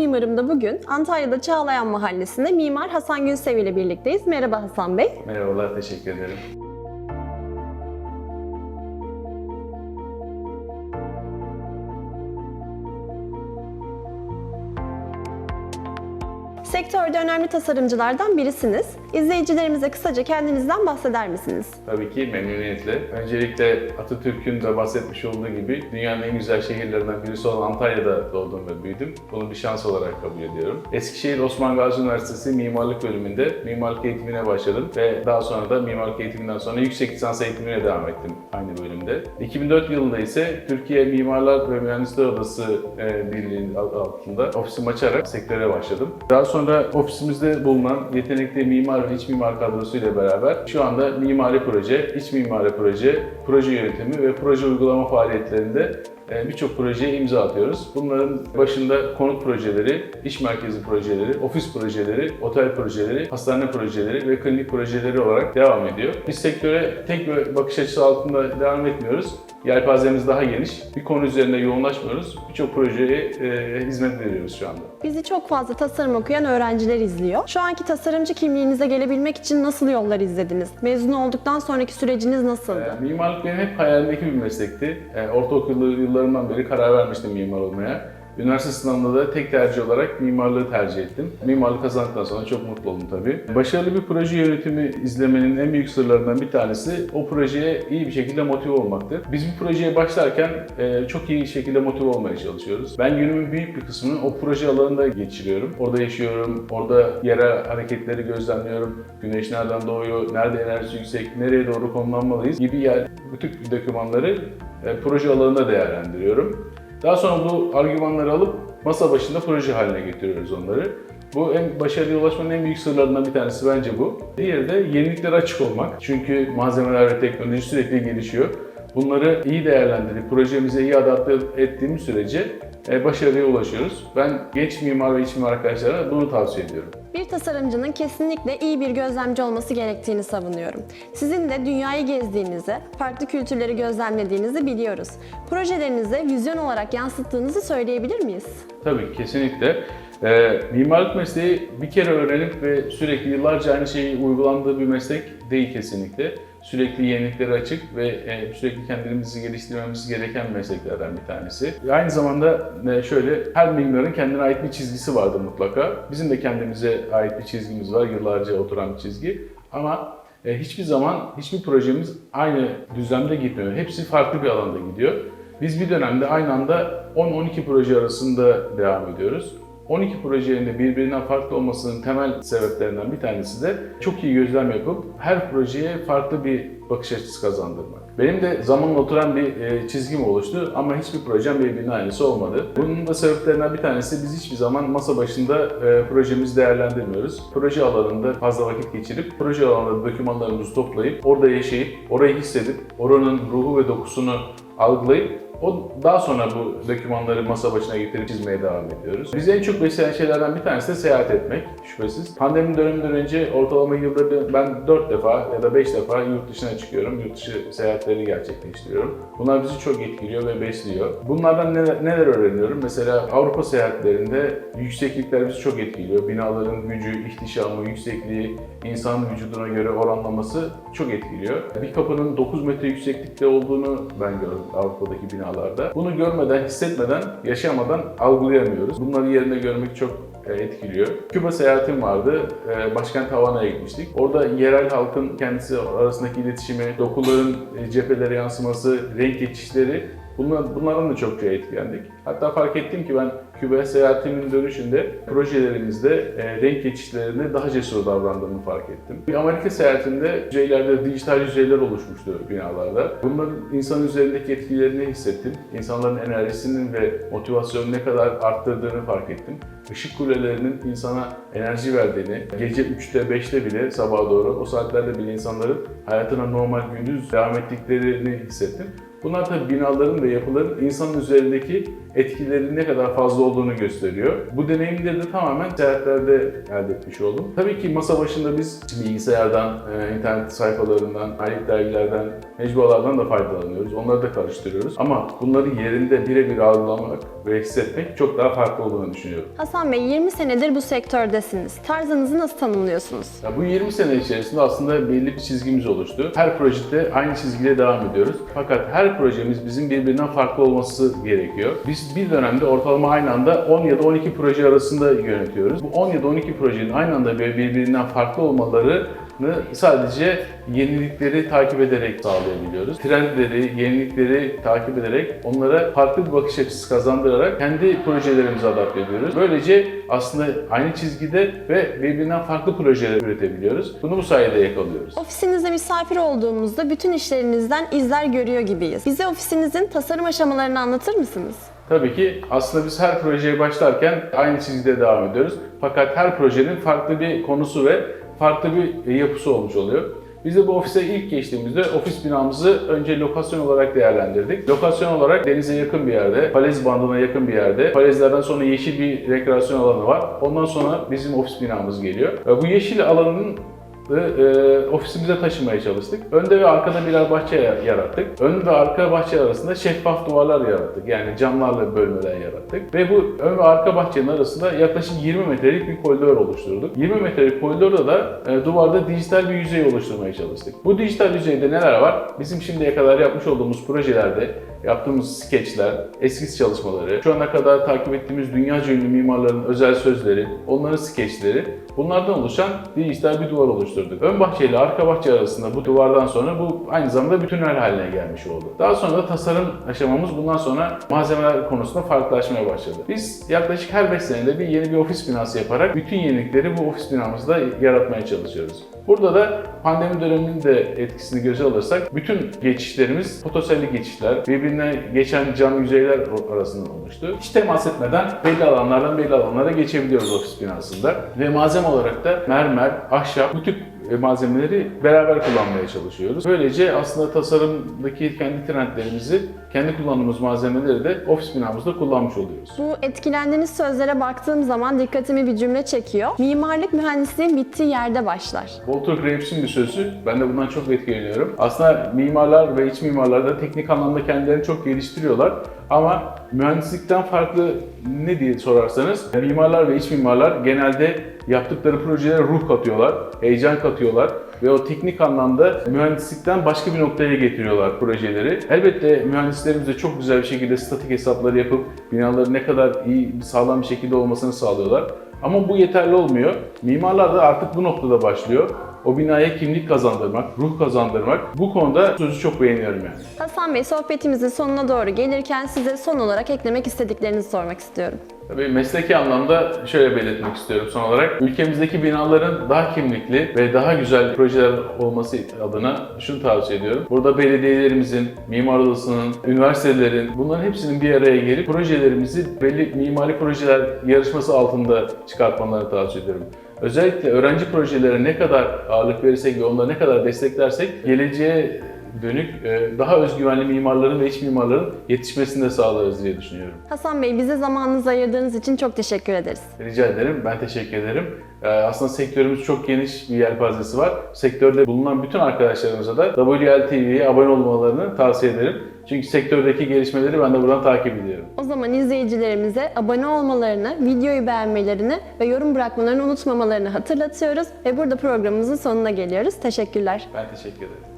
Mimarım'da bugün Antalya'da Çağlayan Mahallesi'nde Mimar Hasan Günsev ile birlikteyiz. Merhaba Hasan Bey. Merhabalar, teşekkür ederim. Sektörde önemli tasarımcılardan birisiniz. İzleyicilerimize kısaca kendinizden bahseder misiniz? Tabii ki memnuniyetle. Öncelikle Atatürk'ün de bahsetmiş olduğu gibi dünyanın en güzel şehirlerinden birisi olan Antalya'da doğdum ve büyüdüm. Bunu bir şans olarak kabul ediyorum. Eskişehir Osman Gazi Üniversitesi Mimarlık bölümünde mimarlık eğitimine başladım ve daha sonra da mimarlık eğitiminden sonra yüksek lisans eğitimine devam ettim aynı bölümde. 2004 yılında ise Türkiye Mimarlar ve Mühendisler Odası e, Birliği'nin altında ofisimi açarak sektöre başladım. Daha sonra ofisimizde bulunan yetenekli mimar ve iç mimar kadrosuyla beraber şu anda mimari proje, iç mimari proje, proje yönetimi ve proje uygulama faaliyetlerinde e, birçok projeye imza atıyoruz. Bunların başında konut projeleri, iş merkezi projeleri, ofis projeleri, otel projeleri, hastane projeleri ve klinik projeleri olarak devam ediyor. Biz sektöre tek bir bakış açısı altında devam etmiyoruz. Yelpazemiz daha geniş. Bir konu üzerinde yoğunlaşmıyoruz. Birçok projeye e, hizmet veriyoruz şu anda. Bizi çok fazla tasarım okuyan öğrenciler izliyor. Şu anki tasarımcı kimliğinize gelebilmek için nasıl yollar izlediniz? Mezun olduktan sonraki süreciniz nasıldı? E, mimarlık benim hep hayalimdeki bir meslekti. E, ortaokul yıllarımdan beri karar vermiştim mimar olmaya. Üniversite sınavında da tek tercih olarak mimarlığı tercih ettim. Mimarlık kazandıktan sonra çok mutlu oldum tabii. Başarılı bir proje yönetimi izlemenin en büyük sırlarından bir tanesi o projeye iyi bir şekilde motive olmaktır. Biz bu projeye başlarken e, çok iyi şekilde motive olmaya çalışıyoruz. Ben günümün büyük bir kısmını o proje alanında geçiriyorum. Orada yaşıyorum, orada yerel hareketleri gözlemliyorum. Güneş nereden doğuyor, nerede enerji yüksek, nereye doğru konumlanmalıyız gibi yer, bütün dokümanları e, proje alanında değerlendiriyorum. Daha sonra bu argümanları alıp masa başında proje haline getiriyoruz onları. Bu en başarıya ulaşmanın en büyük sırlarından bir tanesi bence bu. Diğeri de yeniliklere açık olmak. Çünkü malzemeler ve teknoloji sürekli gelişiyor. Bunları iyi değerlendirip projemize iyi adapte ettiğimiz sürece e, başarıya ulaşıyoruz. Ben genç mimar ve iç mimar arkadaşlara bunu tavsiye ediyorum. Tasarımcının kesinlikle iyi bir gözlemci olması gerektiğini savunuyorum. Sizin de dünyayı gezdiğinizi, farklı kültürleri gözlemlediğinizi biliyoruz. Projelerinize vizyon olarak yansıttığınızı söyleyebilir miyiz? Tabii kesinlikle. Ee, mimarlık mesleği bir kere öğrenip ve sürekli yıllarca aynı şeyi uygulandığı bir meslek değil kesinlikle. Sürekli yeniliklere açık ve e, sürekli kendimizi geliştirmemiz gereken mesleklerden bir tanesi. Aynı zamanda e, şöyle, her mimarın kendine ait bir çizgisi vardır mutlaka. Bizim de kendimize ait bir çizgimiz var, yıllarca oturan bir çizgi. Ama e, hiçbir zaman hiçbir projemiz aynı düzlemde gitmiyor. Hepsi farklı bir alanda gidiyor. Biz bir dönemde aynı anda 10-12 proje arasında devam ediyoruz. 12 projenin de birbirinden farklı olmasının temel sebeplerinden bir tanesi de çok iyi gözlem yapıp her projeye farklı bir bakış açısı kazandırmak. Benim de zamanla oturan bir e, çizgim oluştu ama hiçbir projem birbirinin aynısı olmadı. Bunun da sebeplerinden bir tanesi biz hiçbir zaman masa başında e, projemizi değerlendirmiyoruz. Proje alanında fazla vakit geçirip, proje alanında dokümanlarımızı toplayıp, orada yaşayıp, orayı hissedip, oranın ruhu ve dokusunu algılayıp o daha sonra bu dokümanları masa başına getirip çizmeye devam ediyoruz. Bizi en çok besleyen şeylerden bir tanesi de seyahat etmek şüphesiz. Pandemi döneminden önce ortalama yılda ben 4 defa ya da 5 defa yurt dışına çıkıyorum. Yurt dışı seyahatleri gerçekleştiriyorum. Bunlar bizi çok etkiliyor ve besliyor. Bunlardan neler, neler öğreniyorum? Mesela Avrupa seyahatlerinde yükseklikler bizi çok etkiliyor. Binaların gücü, ihtişamı, yüksekliği, insan vücuduna göre oranlaması çok etkiliyor. Bir kapının 9 metre yükseklikte olduğunu ben gördüm Avrupa'daki binalarda. Bunu görmeden, hissetmeden, yaşamadan algılayamıyoruz. Bunları yerinde görmek çok e, etkiliyor. Küba seyahatim vardı. E, Başkent Havana'ya gitmiştik. Orada yerel halkın kendisi arasındaki iletişimi, dokuların e, cephelere yansıması, renk geçişleri Bunlar, bunlardan da çokça etkilendik. Hatta fark ettim ki ben Küba seyahatimin dönüşünde projelerimizde e, renk geçişlerinde daha cesur davrandığımı fark ettim. Bir Amerika seyahatinde yüzeylerde dijital yüzeyler oluşmuştu binalarda. Bunların insan üzerindeki etkilerini hissettim. İnsanların enerjisinin ve motivasyonunu ne kadar arttırdığını fark ettim. Işık kulelerinin insana enerji verdiğini, gece 3'te 5'te bile sabaha doğru o saatlerde bile insanların hayatına normal gündüz devam ettiklerini hissettim. Bunlar tabii binaların ve yapıların insanın üzerindeki etkilerinin ne kadar fazla olduğunu gösteriyor. Bu deneyimleri de tamamen seyahatlerde elde etmiş oldum. Tabii ki masa başında biz bilgisayardan, e, internet sayfalarından, ayet dergilerden, mecbualardan da faydalanıyoruz. Onları da karıştırıyoruz. Ama bunları yerinde birebir algılamak ve hissetmek çok daha farklı olduğunu düşünüyorum. Hasan Bey 20 senedir bu sektördesiniz. Tarzınızı nasıl tanımlıyorsunuz? Ya bu 20 sene içerisinde aslında belli bir çizgimiz oluştu. Her projede aynı çizgiyle devam ediyoruz. Fakat her projemiz bizim birbirinden farklı olması gerekiyor. Biz bir dönemde ortalama aynı anda 10 ya da 12 proje arasında yönetiyoruz. Bu 10 ya da 12 projenin aynı anda birbirinden farklı olmaları sadece yenilikleri takip ederek sağlayabiliyoruz. Trendleri, yenilikleri takip ederek onlara farklı bir bakış açısı kazandırarak kendi projelerimizi adapte ediyoruz. Böylece aslında aynı çizgide ve birbirinden farklı projeler üretebiliyoruz. Bunu bu sayede yakalıyoruz. Ofisinizde misafir olduğumuzda bütün işlerinizden izler görüyor gibiyiz. Bize ofisinizin tasarım aşamalarını anlatır mısınız? Tabii ki aslında biz her projeye başlarken aynı çizgide devam ediyoruz. Fakat her projenin farklı bir konusu ve farklı bir yapısı olmuş oluyor. Biz de bu ofise ilk geçtiğimizde ofis binamızı önce lokasyon olarak değerlendirdik. Lokasyon olarak denize yakın bir yerde, falez bandına yakın bir yerde. Falezlerden sonra yeşil bir rekreasyon alanı var. Ondan sonra bizim ofis binamız geliyor. Bu yeşil alanın e, ofisimize taşımaya çalıştık. Önde ve arkada birer bahçe yarattık. Ön ve arka bahçe arasında şeffaf duvarlar yarattık. Yani camlarla bölmeler yarattık. Ve bu ön ve arka bahçenin arasında yaklaşık 20 metrelik bir koridor oluşturduk. 20 metrelik koridorda da e, duvarda dijital bir yüzey oluşturmaya çalıştık. Bu dijital yüzeyde neler var? Bizim şimdiye kadar yapmış olduğumuz projelerde yaptığımız skeçler, eskiz çalışmaları, şu ana kadar takip ettiğimiz dünyaca ünlü mimarların özel sözleri, onların skeçleri, bunlardan oluşan dijital bir duvar oluşturduk. Ön bahçe ile arka bahçe arasında bu duvardan sonra bu aynı zamanda bir tünel haline gelmiş oldu. Daha sonra da tasarım aşamamız bundan sonra malzemeler konusunda farklılaşmaya başladı. Biz yaklaşık her 5 senede bir yeni bir ofis binası yaparak bütün yenilikleri bu ofis binamızda yaratmaya çalışıyoruz. Burada da pandemi döneminin de etkisini göze alırsak bütün geçişlerimiz fotoselli geçişler, birbirine geçen cam yüzeyler arasında olmuştu. Hiç temas etmeden belli alanlardan belli alanlara geçebiliyoruz ofis binasında. Ve malzeme olarak da mermer, ahşap, bu tip e, malzemeleri beraber kullanmaya çalışıyoruz. Böylece aslında tasarımdaki kendi trendlerimizi, kendi kullandığımız malzemeleri de ofis binamızda kullanmış oluyoruz. Bu etkilendiğiniz sözlere baktığım zaman dikkatimi bir cümle çekiyor. Mimarlık mühendisliğin bittiği yerde başlar. Walter Graves'in bir sözü. Ben de bundan çok etkileniyorum. Aslında mimarlar ve iç mimarlar da teknik anlamda kendilerini çok geliştiriyorlar. Ama mühendislikten farklı ne diye sorarsanız mimarlar ve iç mimarlar genelde yaptıkları projelere ruh katıyorlar, heyecan katıyorlar ve o teknik anlamda mühendislikten başka bir noktaya getiriyorlar projeleri. Elbette mühendislerimiz de çok güzel bir şekilde statik hesapları yapıp binaların ne kadar iyi, sağlam bir şekilde olmasını sağlıyorlar. Ama bu yeterli olmuyor. Mimarlar da artık bu noktada başlıyor. O binaya kimlik kazandırmak, ruh kazandırmak. Bu konuda sözü çok beğeniyorum yani. Hasan Bey sohbetimizin sonuna doğru gelirken size son olarak eklemek istediklerinizi sormak istiyorum. Tabii mesleki anlamda şöyle belirtmek istiyorum son olarak. Ülkemizdeki binaların daha kimlikli ve daha güzel projeler olması adına şunu tavsiye ediyorum. Burada belediyelerimizin, mimar odasının, üniversitelerin bunların hepsinin bir araya gelip projelerimizi belli mimari projeler yarışması altında çıkartmalarını tavsiye ediyorum. Özellikle öğrenci projelere ne kadar ağırlık verirsek ve onları ne kadar desteklersek geleceğe dönük e, daha özgüvenli mimarların ve iç mimarların yetişmesini de sağlarız diye düşünüyorum. Hasan Bey bize zamanınızı ayırdığınız için çok teşekkür ederiz. Rica ederim. Ben teşekkür ederim. Ee, Aslında sektörümüz çok geniş bir yelpazesi var. Sektörde bulunan bütün arkadaşlarımıza da WLTV'ye abone olmalarını tavsiye ederim. Çünkü sektördeki gelişmeleri ben de buradan takip ediyorum. O zaman izleyicilerimize abone olmalarını, videoyu beğenmelerini ve yorum bırakmalarını unutmamalarını hatırlatıyoruz ve burada programımızın sonuna geliyoruz. Teşekkürler. Ben teşekkür ederim.